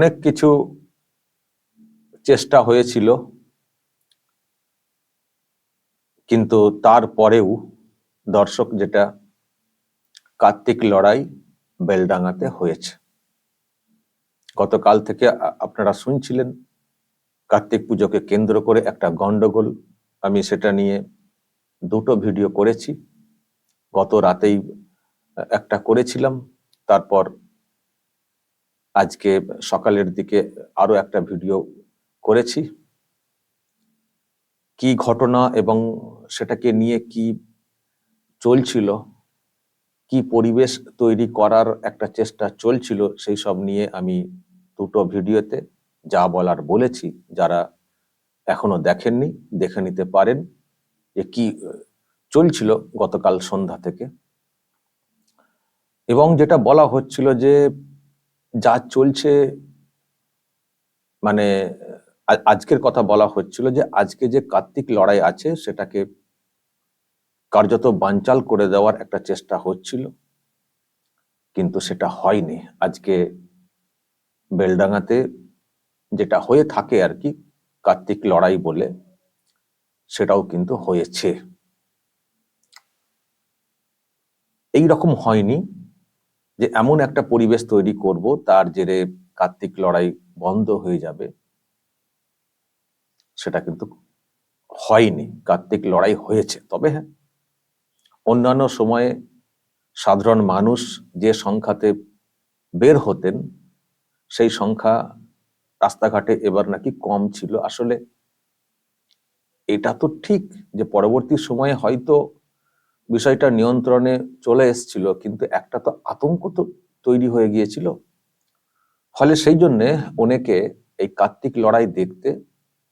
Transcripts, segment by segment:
অনেক কিছু চেষ্টা হয়েছিল, কিন্তু তারপরেও দর্শক যেটা কার্তিক লড়াই বেলডাঙ্গাতে হয়েছে। গতকাল থেকে আপনারা শুনছিলেন, কার্তিক পুজোকে কেন্দ্র করে একটা গন্ডগোল। আমি সেটা নিয়ে দুটো ভিডিও করেছি। গত রাতেই একটা করেছিলাম, তারপর আজকে সকালের দিকে আরও একটা ভিডিও করেছি। কি ঘটনা এবং সেটাকে নিয়ে কি চলছিল, কি পরিবেশ তৈরি করার একটা চেষ্টা চলছিল, সেই সব নিয়ে আমি দুটো ভিডিওতে যা বলার বলেছি, যারা এখনও দেখেননি, দেখে নিতে পারেন যে কি চলছিল গতকাল সন্ধ্যা থেকে। এবং যেটা বলা হচ্ছিল যে যা চলছে মানে আজকের কথা বলা হচ্ছিল যে আজকে যে কার্তিক লড়াই আছে, সেটাকে কার্যত বানচাল করে দেওয়ার একটা চেষ্টা হচ্ছিল। কিন্তু সেটা হয়নি। আজকে বেলডাঙ্গাতে যেটা হয়ে থাকে আর কি, কার্তিক লড়াই বলে, সেটাও কিন্তু হয়েছে। এই রকম হয়নি। যে এমন একটা পরিবেশ তৈরি করব, তার জেরে কার্তিক লড়াই বন্ধ হয়ে যাবে। সেটা কিন্তু হয়নি। কার্তিক লড়াই হয়েছে। তবে হ্যাঁ অন্যান্য সময়ে সাধারণ মানুষ যে সংখ্যাতে বের হতেন, সেই সংখ্যা রাস্তাঘাটে এবার নাকি কম ছিল। আসলে এটা তো ঠিক যে পরবর্তী সময়ে হয়তো বিষয়টা নিয়ন্ত্রণে চলে এসেছিল, কিন্তু একটা তো আতঙ্ক তো তৈরি হয়ে গিয়েছিল। ফলে সেই জন্যে অনেকে এই কার্তিক লড়াই দেখতে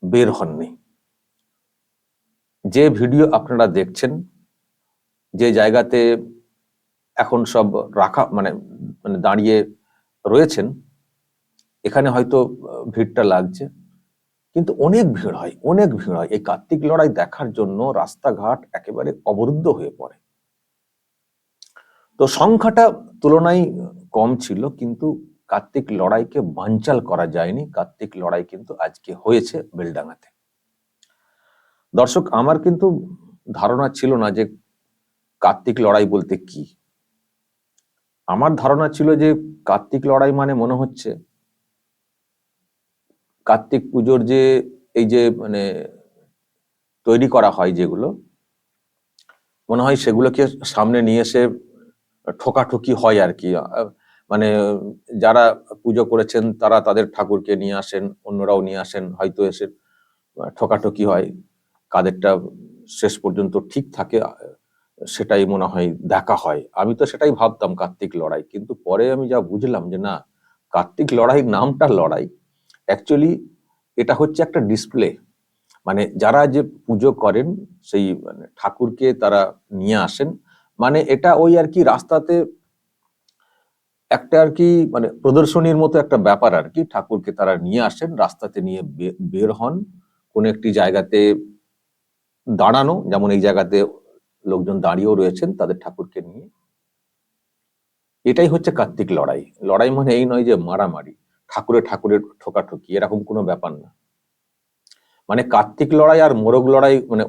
বের হননি। যে ভিডিও আপনারা দেখছেন, যে জায়গাতে এখন সব রাখা মানে মানে দাঁড়িয়ে রয়েছেন, এখানে হয়তো ভিড়টা লাগছে। কিন্তু অনেক ভিড় হয়, অনেক ভিড় হয়। এই কার্তিক লড়াই দেখার জন্য রাস্তাঘাট একেবারে অবরুদ্ধ হয়ে পড়ে। তো সংখ্যাটা তুলনায় কম ছিল, কিন্তু কার্তিক লড়াইকে বানচাল করা যায়নি। কার্তিক লড়াই কিন্তু আজকে হয়েছে বেলডাঙ্গাতে। দর্শক, আমার কিন্তু ধারণা ছিল না যে কার্তিক লড়াই বলতে কি। আমার ধারণা ছিল যে কার্তিক লড়াই মানে মনে হচ্ছে কার্তিক পুজোর যে এই যে মানে তৈরি করা হয় যেগুলো, মনে হয় সেগুলোকে সামনে নিয়ে এসে ঠোকাঠুকি হয় আর কি। মানে যারা পুজো করেছেন তারা তাদের ঠাকুরকে নিয়ে আসেন, অন্যরাও নিয়ে আসেন, হয়তো এসে ঠোকাঠুকি হয়, কাদেরটা শেষ পর্যন্ত ঠিক থাকে, সেটাই মনে হয় দেখা হয়। আমি তো সেটাই ভাবতাম কার্তিক লড়াই, কিন্তু পরে আমি যা বুঝলাম যে না, কার্তিক লড়াই নামটা লড়াই। অ্যাকচুয়ালি এটা হচ্ছে একটা ডিসপ্লে মানে যারা যে পুজো করেন, সেই মানে ঠাকুরকে তারা নিয়ে আসেন। মানে এটা ওই আর কি রাস্তাতে একটা আর কি মানে প্রদর্শনীর মতো একটা ব্যাপার আর কি। ঠাকুরকে তারা নিয়ে আসেন, রাস্তাতে নিয়ে বের হন। কোন একটি জায়গাতে দাঁড়ানো, যেমন এই জায়গাতে লোকজন দাঁড়িয়েও রয়েছেন, তাদের ঠাকুরকে নিয়ে। এটাই হচ্ছে কার্তিক লড়াই। লড়াই মানে এই নয় যে মারামারি। ঠাকুরে ঠাকুরের ঠোকাঠুকি এরকম কোনো ব্যাপার না। মানে কার্তিক লড়াই আর মোরগ লড়াই মানে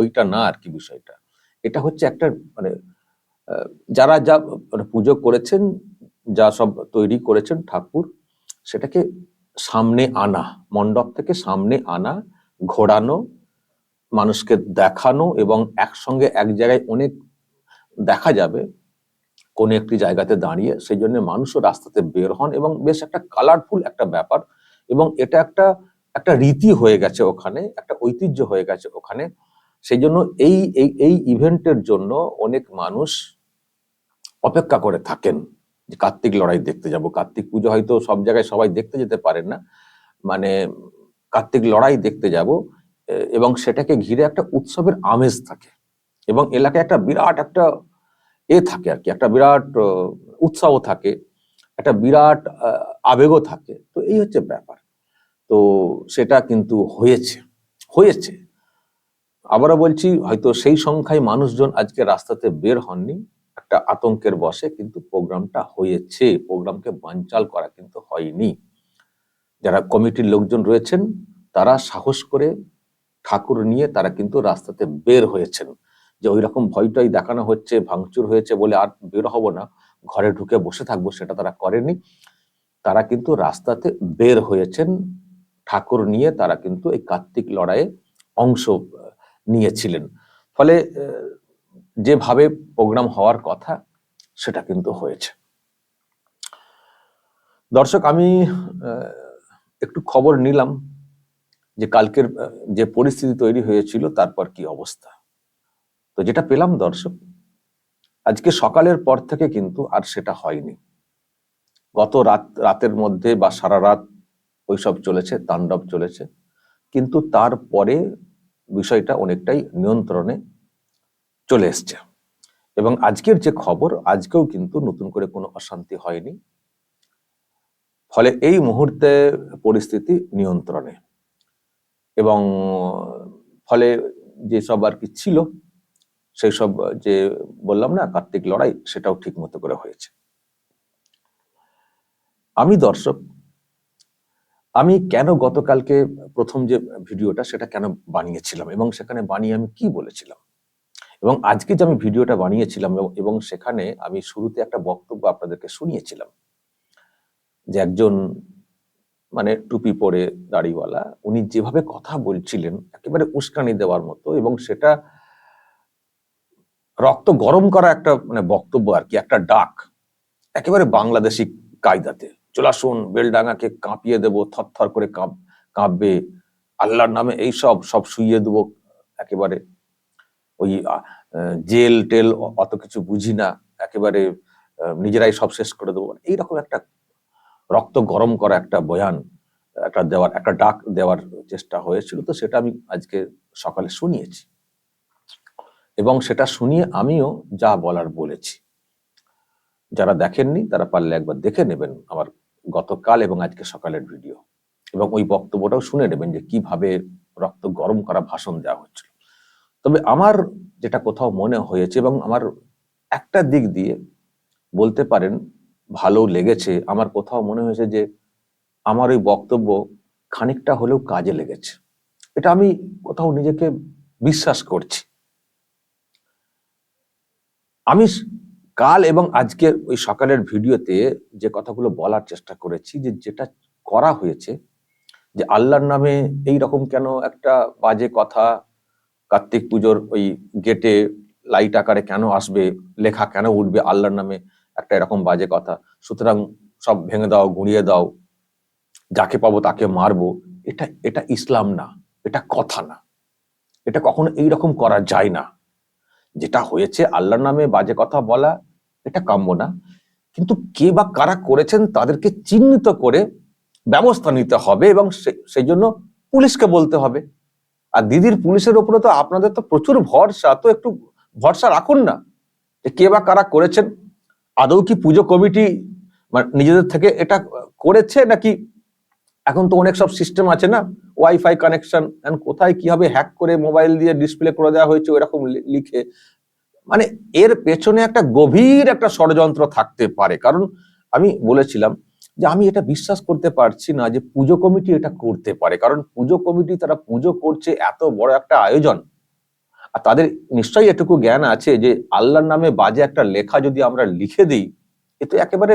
ওইটা না আর কি বিষয়টা। এটা হচ্ছে একটা মানে যারা যা মানে পুজো করেছেন, যা সব তৈরি করেছেন ঠাকুর, সেটাকে সামনে আনা, মণ্ডপ থেকে সামনে আনা, ঘোরানো, মানুষকে দেখানো এবং একসঙ্গে এক জায়গায় অনেক দেখা যাবে কোন একটি জায়গাতে দাঁড়িয়ে সেই জন্য মানুষও রাস্তাতে বের হন এবং বেশ একটা কালারফুল একটা ব্যাপার এবং এটা একটা একটা রীতি হয়ে গেছে ওখানে, একটা ঐতিহ্য হয়ে গেছে ওখানে। সেই জন্য এই এই ইভেন্টের জন্য অনেক মানুষ অপেক্ষা করে থাকেন যে কার্তিক লড়াই দেখতে যাব। কার্তিক পুজো হয়তো সব জায়গায় সবাই দেখতে যেতে পারেন না। মানে কার্তিক লড়াই দেখতে যাব এবং সেটাকে ঘিরে একটা উৎসবের আমেজ থাকে এবং এলাকায় একটা বিরাট একটা এ থাকে আর কি। একটা বিরাট উৎসাহ থাকে, একটা বিরাট আবেগও থাকে। তো এই হচ্ছে ব্যাপার। তো সেটা কিন্তু হয়েছে হয়েছে। আবারও বলছি, হয়তো সেই সংখ্যায় মানুষজন আজকে রাস্তাতে বের হননি, একটা আতঙ্কের বসে কিন্তু প্রোগ্রামটা হয়েছে। প্রোগ্রামকে বানচাল করা কিন্তু হয়নি। যারা কমিটির লোকজন রয়েছেন, তারা সাহস করে ঠাকুর নিয়ে তারা কিন্তু রাস্তাতে বের হয়েছেন। যে ওই রকম ভয়টাই দেখানো হচ্ছে, ভাঙচুর হয়েছে বলে আর বের হব না। ঘরে ঢুকে বসে থাকব সেটা তারা করেনি। তারা কিন্তু রাস্তাতে বের হয়েছেন। ঠাকুর নিয়ে তারা কিন্তু এই কার্তিক লড়াইয়ে অংশ নিয়েছিলেন। ফলে যেভাবে প্রোগ্রাম হওয়ার কথা, সেটা কিন্তু হয়েছে। দর্শক, আমি একটু খবর নিলাম যে কালকের যে পরিস্থিতি তৈরি হয়েছিল, তারপর কি অবস্থা? তো যেটা পেলাম দর্শক, আজকে সকালের পর থেকে কিন্তু আর সেটা হয়নি। গত রাত, রাতের মধ্যে বা সারা রাত ওইসব চলেছে, তাণ্ডব চলেছে। কিন্তু তারপরে বিষয়টা অনেকটাই নিয়ন্ত্রণে চলে এসছে। এবং আজকের যে খবর, আজকেও কিন্তু নতুন করে কোনো অশান্তি হয়নি। ফলে এই মুহূর্তে পরিস্থিতি নিয়ন্ত্রণে। এবং ফলে যেসব আর কি ছিল সেই সব যে বললাম না, কার্তিক লড়াই, সেটাও ঠিক মতো করে হয়েছে। আমি দর্শক, আমি কেন গতকালকে প্রথম যে ভিডিওটা, সেটা কেন বানিয়েছিলাম এবং সেখানে বানিয়ে আমি কি বলেছিলাম? এবং আজকে যে আমি ভিডিওটা বানিয়েছিলাম এবং- সেখানে আমি শুরুতে একটা বক্তব্য আপনাদেরকে শুনিয়েছিলাম যে একজন মানে টুপি পরে দাড়িওয়ালা, উনি যেভাবে কথা বলছিলেন, একেবারে উস্কানি দেওয়ার মতো এবং সেটা রক্ত গরম করা একটা মানে বক্তব্য আর কি, একটা ডাক, একেবারে বাংলাদেশি কায়দাতে। চলাশুন বেলডাঙ্গাকে কাঁপিয়ে দেব, থরথর করে কাঁপ, কাঁপবে, আল্লাহর নামে এই সব সব শুইয়ে দেবো, একেবারে ওই জেল টেল অত কিছু বুঝি না, একেবারে নিজেরাই সব শেষ করে দেবো। এইরকম একটা রক্ত গরম করা একটা বয়ান, একটা দেওয়ার, একটা ডাক দেওয়ার চেষ্টা হয়েছিল, তো সেটা আমি আজকে সকালে শুনিয়েছি। এবং সেটা শুনিয়ে আমিও যা বলার বলেছি। যারা দেখেননি, তারা পারলে একবার দেখে নেবেন আমার গতকাল এবং আজকে সকালের ভিডিও। এবং ওই বক্তব্যটাও শুনে নেবেন যে কীভাবে রক্ত গরম করা ভাষণ দেওয়া হচ্ছিল। তবে আমার যেটা কোথাও মনে হয়েছে এবং আমার একটা দিক দিয়ে বলতে পারেন ভালো লেগেছে, আমার কোথাও মনে হয়েছে যে আমার ওই বক্তব্য খানিকটা হলেও কাজে লেগেছে। এটা আমি কোথাও নিজেকে বিশ্বাস করছি। আমি কাল এবং আজকের ওই সকালের ভিডিওতে যে কথাগুলো বলার চেষ্টা করেছি, যে যেটা করা হয়েছে, যে আল্লাহর নামে এই রকম কেন একটা বাজে কথা, কার্তিক পুজোর ওই গেটে লাইট আকারে কেন আসবে, লেখা কেন উঠবে, আল্লাহর নামে একটা এরকম বাজে কথা, সুতরাং সব ভেঙে দাও, গুঁড়িয়ে দাও, যাকে পাবো তাকে মারবো, এটা এটা ইসলাম না, এটা কথা না, এটা কখনো এই রকম করা যায় না। যেটা হয়েছে, আল্লাহর নামে বাজে কথা বলা, এটা কাম্য না। কিন্তু কে বা কারা করেছেন তাদেরকে চিহ্নিত করে ব্যবস্থা নিতে হবে এবং সেই জন্য পুলিশকে বলতে হবে। আর দিদির পুলিশের উপরে তো আপনাদের তো প্রচুর ভরসা, তো একটু ভরসা রাখুন না যে কে বা কারা করেছেন। আদৌ কি পুজো কমিটি মানে নিজেদের থেকে এটা করেছে নাকি এখন তো অনেক সব সিস্টেম আছে না? ওয়াইফাই কানেকশন কোথায় কি হবে? হ্যাক করে মোবাইল দিয়ে ডিসপ্লে করে দেওয়া হয়েছে এরকম লিখে। মানে এর পেছনে একটা গভীর একটা ষড়যন্ত্র থাকতে পারে। কারণ আমি বলেছিলাম যে আমি এটা বিশ্বাস করতে পারছি না যে পুজো কমিটি এটা করতে পারে। কারণ পুজো কমিটি তারা পুজো করছে এত বড় একটা আয়োজন। আর তাদের নিশ্চয়ই এটুকু জ্ঞান আছে যে আল্লাহর নামে বাজে একটা লেখা যদি আমরা লিখে দিই, এ তো একেবারে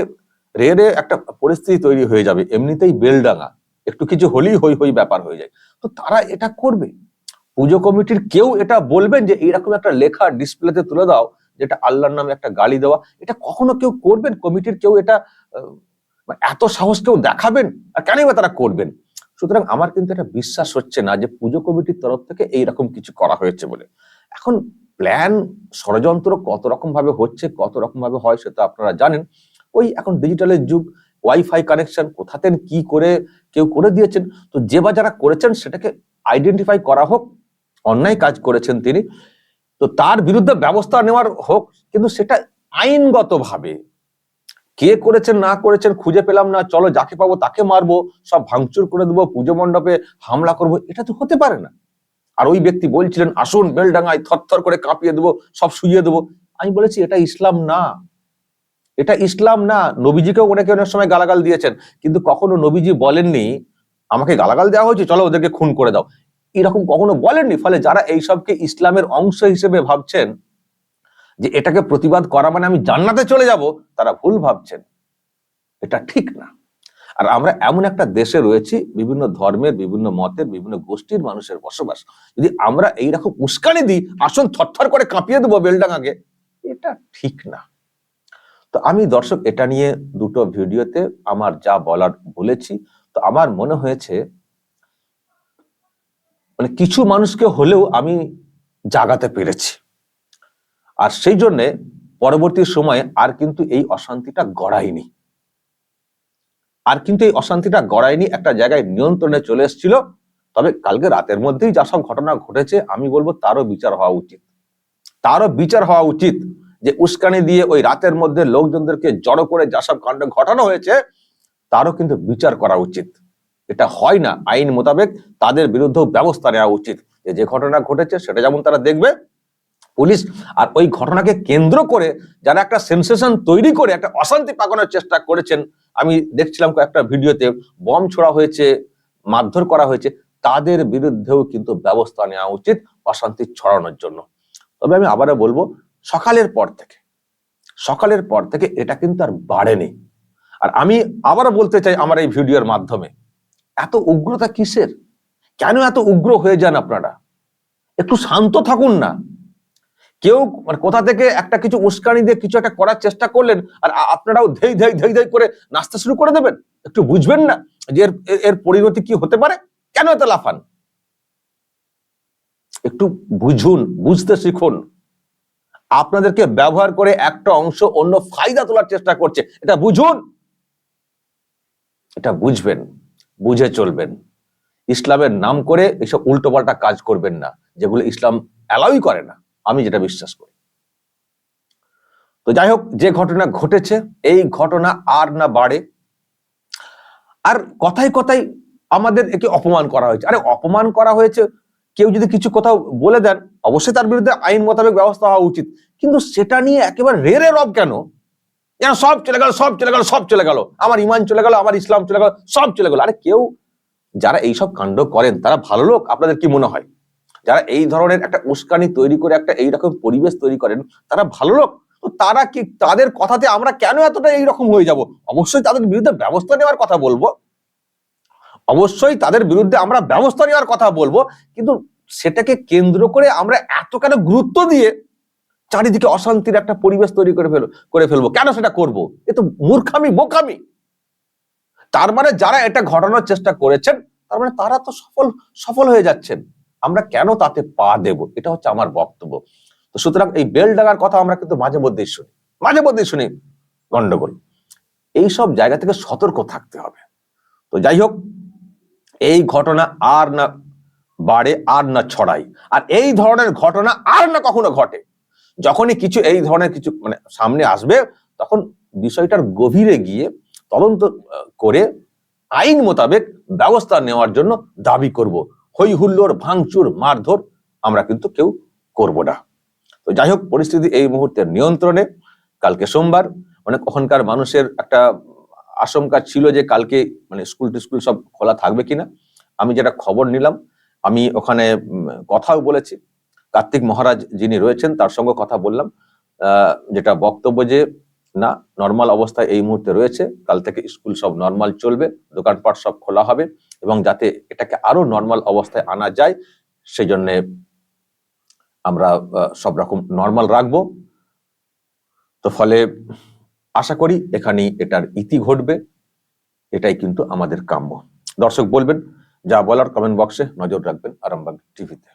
রে রে একটা পরিস্থিতি তৈরি হয়ে যাবে। এমনিতেই বেলডাঙা একটু কিছু হলেই হই হই ব্যাপার হয়ে যায়। তো তারা এটা করবে। পুজো কমিটির কেউ এটা বলবেন যে এরকম একটা লেখা ডিসপ্লেতে তুলে দাও, যেটা আল্লাহর নামে একটা গালি দেওয়া। এটা কখনো কেউ করবেন? কমিটির কেউ এটা এত সাহস কেউ দেখাবেন? আর কেনই বা তারা করবেন? সুতরাং আমার কিন্তু এটা বিশ্বাস হচ্ছে না যে, পুজো কমিটির তরফ থেকে এইরকম কিছু করা হয়েছে বলে। এখন প্ল্যান ষড়যন্ত্র কত রকম ভাবে হচ্ছে, কত রকম ভাবে হয়, সেটা আপনারা জানেন। ওই এখন ডিজিটালের যুগ ওয়াইফাই কানেকশন কোথাতেন, কি করে কেউ করে দিয়েছেন। তো যে বা যারা করেছেন সেটাকে আইডেন্টিফাই করা হোক, অন্যায় কাজ করেছেন তিনি। তো তার বিরুদ্ধে ব্যবস্থা নেওয়ার হোক, কিন্তু সেটা আইনগতভাবে কে করেছেন, না করেছেন, খুঁজে পেলাম না, চলো যাকে পাবো তাকে মারবো, সব ভাঙচুর করে দেবো, পুজো মণ্ডপে হামলা করব, এটা তো হতে পারে না। আর ওই ব্যক্তি বলছিলেন, আসুন, বেলডাঙ্গায় থরথর করে কাঁপিয়ে দেবো, সব শুইয়ে দেবো। আমি বলেছি, এটা ইসলাম না। এটা ইসলাম না, নবীজিকেও অনেকে অনেক সময় গালাগাল দিয়েছেন, কিন্তু কখনো নবীজি বলেননি, আমাকে গালাগাল দেওয়া হয়েছে, চলো ওদেরকে খুন করে দাও। এরকম কখনো বলেননি, ফলে যারা এইসবকে ইসলামের অংশ হিসেবে ভাবছেন, যে এটাকে প্রতিবাদ করা মানে আমি জান্নাতে চলে যাব, তারা ভুল ভাবছেন। এটা ঠিক না। আর আমরা এমন একটা দেশে রয়েছি, বিভিন্ন ধর্মের, বিভিন্ন মতের, বিভিন্ন গোষ্ঠীর মানুষের বসবাস। যদি আমরা এইরকম উস্কানি দিই, আসন থরথর করে কাঁপিয়ে দেবো বেলডাঙাকে এটা ঠিক না। তো আমি দর্শক, এটা নিয়ে দুটো ভিডিওতে আমার যা বলার বলেছি। তো আমার মনে হয়েছে মানে কিছু মানুষকে হলেও আমি জাগাতে পেরেছি। আর সেই জন্যে পরবর্তী সময়ে আর কিন্তু এই অশান্তিটা গড়ায়নি আর কিন্তু এই অশান্তিটা গড়ায়নি একটা জায়গায় নিয়ন্ত্রণে চলে এসেছিল। তবে কালকে রাতের মধ্যেই যা সব ঘটনা ঘটেছে, আমি বলব তারও বিচার হওয়া উচিত। তারও বিচার হওয়া উচিত। যে উস্কানি দিয়ে ওই রাতের মধ্যে লোকজনদেরকে জড়ো করে যা সব কাণ্ড ঘটানো হয়েছে, তারও কিন্তু বিচার করা উচিত। এটা হয় না। আইন মোতাবেক তাদের বিরুদ্ধেও ব্যবস্থা নেওয়া উচিত। যে যে ঘটনা ঘটেছে সেটা যেমন তারা দেখবে, পুলিশ আর ওই ঘটনাকে কেন্দ্র করে যারা একটা সেন্সেশন তৈরি করে, একটা অশান্তি পাকানোর চেষ্টা করেছেন, আমি দেখছিলাম কয়েকটা ভিডিওতে, বম ছোড়া হয়েছে, মারধর করা হয়েছে, তাদের বিরুদ্ধেও কিন্তু ব্যবস্থা নেওয়া উচিত অশান্তি ছড়ানোর জন্য। তবে আমি আবারও বলব সকালের পর থেকে। সকালের পর থেকে এটা কিন্তু আর বাড়েনি। আর আমি আবারও বলতে চাই আমার এই ভিডিওর মাধ্যমে, এত উগ্রতা কিসের? কেন এত উগ্র হয়ে যান আপনারা? একটু শান্ত থাকুন না। কেউ মানে কোথা থেকে একটা কিছু উস্কানি দিয়ে কিছু একটা করার চেষ্টা করলেন আর আপনারাও ধেই ধেই ধেই ধেই করে নাচতে শুরু করে দেবেন? একটু বুঝবেন না যে এর- এর পরিণতি কি হতে পারে? কেন এত লাফান? একটু বুঝুন, বুঝতে শিখুন। আপনাদেরকে ব্যবহার করে একটা অংশ অন্য ফায়দা তোলার চেষ্টা করছে। এটা বুঝুন। এটা বুঝবেন, বুঝে চলবেন। ইসলামের নাম করে এইসব উল্টোপাল্টা কাজ করবেন না, যেগুলো ইসলাম অ্যালাউই করে না। আমি যেটা বিশ্বাস করি। তো যাই হোক, যে ঘটনা ঘটেছে, এই ঘটনা আর না বাড়ে। আর কথাই কথাই আমাদের একে অপমান করা হয়েছে। আরে, অপমান করা হয়েছে কেউ যদি কিছু কোথাও বলে দেন, অবশ্যই তার বিরুদ্ধে আইন মোতাবেক ব্যবস্থা হওয়া উচিত। কিন্তু সেটা নিয়ে একেবারে রেরে রব কেন? যেন সব চলে গেল, সব চলে গেল, সব চলে গেল। আমার ইমান চলে গেল, আমার ইসলাম চলে গেল, সব চলে গেল। আরে কেউ, যারা এইসব কাণ্ড করেন, তারা ভালো লোক, আপনাদের কি মনে হয়? যারা এই ধরনের একটা উস্কানি তৈরি করে, একটা এইরকম পরিবেশ তৈরি করেন, তারা ভালো লোক? তো তারা কি, তাদের কথাতে আমরা কেন এতটা এইরকম হয়ে যাব? অবশ্যই তাদের বিরুদ্ধে ব্যবস্থা নেওয়ার কথা বলব। অবশ্যই তাদের বিরুদ্ধে আমরা ব্যবস্থা নেওয়ার কথা বলব, কিন্তু সেটাকে কেন্দ্র করে আমরা এত কেন গুরুত্ব দিয়ে চারিদিকে অশান্তির একটা পরিবেশ তৈরি করে ফেল, করে ফেলব। কেন সেটা করব? এ তো মূর্খামি, বোকামি। তার মানে যারা এটা ঘটানোর চেষ্টা করেছেন, তার মানে তারা তো সফল সফল হয়ে যাচ্ছেন। আমরা কেন তাতে পা দেব? এটা হচ্ছে আমার বক্তব্য। তো সুতরাং এই বেল ডাগার কথা আমরা কিন্তু মাঝে মধ্যেই শুনি। মাঝে মধ্যেই শুনি গন্ডগোল। এই সব জায়গা থেকে সতর্ক থাকতে হবে। তো যাই হোক এই ঘটনা আর না বাড়ে, আর না ছড়াই। আর এই ধরনের ঘটনা আর না কখনো ঘটে। যখনই কিছু, এই ধরনের কিছু মানে সামনে আসবে, তখন বিষয়টার গভীরে গিয়ে তদন্ত করে আইন মোতাবেক ব্যবস্থা নেওয়ার জন্য দাবি করব। হই হুল্লোড়, ভাঙচুর, মারধর আমরা কিন্তু কেউ করব না। তো যাই হোক, পরিস্থিতি এই মুহূর্তে নিয়ন্ত্রণে। কালকে সোমবার মানে ওখানকার মানুষের একটা আশঙ্কা ছিল যে কালকে মানে স্কুল টিস্কুল সব খোলা থাকবে কিনা। আমি যেটা খবর নিলাম, আমি ওখানে কথাও বলেছি। কার্তিক মহারাজ যিনি রয়েছেন, তার সঙ্গে কথা বললাম। যেটা বক্তব্য যে, না নর্মাল অবস্থায় এই মুহূর্তে রয়েছে। কাল থেকে স্কুল সব নর্মাল চলবে, দোকানপাট সব খোলা হবে এবং যাতে এটাকে আরও নর্মাল অবস্থায় আনা যায় সেই জন্য আমরা সব রকম নর্মাল রাখব। তো ফলে আশা করি এখানেই এটার ইতি ঘটবে। এটাই কিন্তু আমাদের কাম্য। দর্শক বলবেন, যা বলার কমেন্ট বক্সে নজর রাখবেন আরামবাগ টিভিতে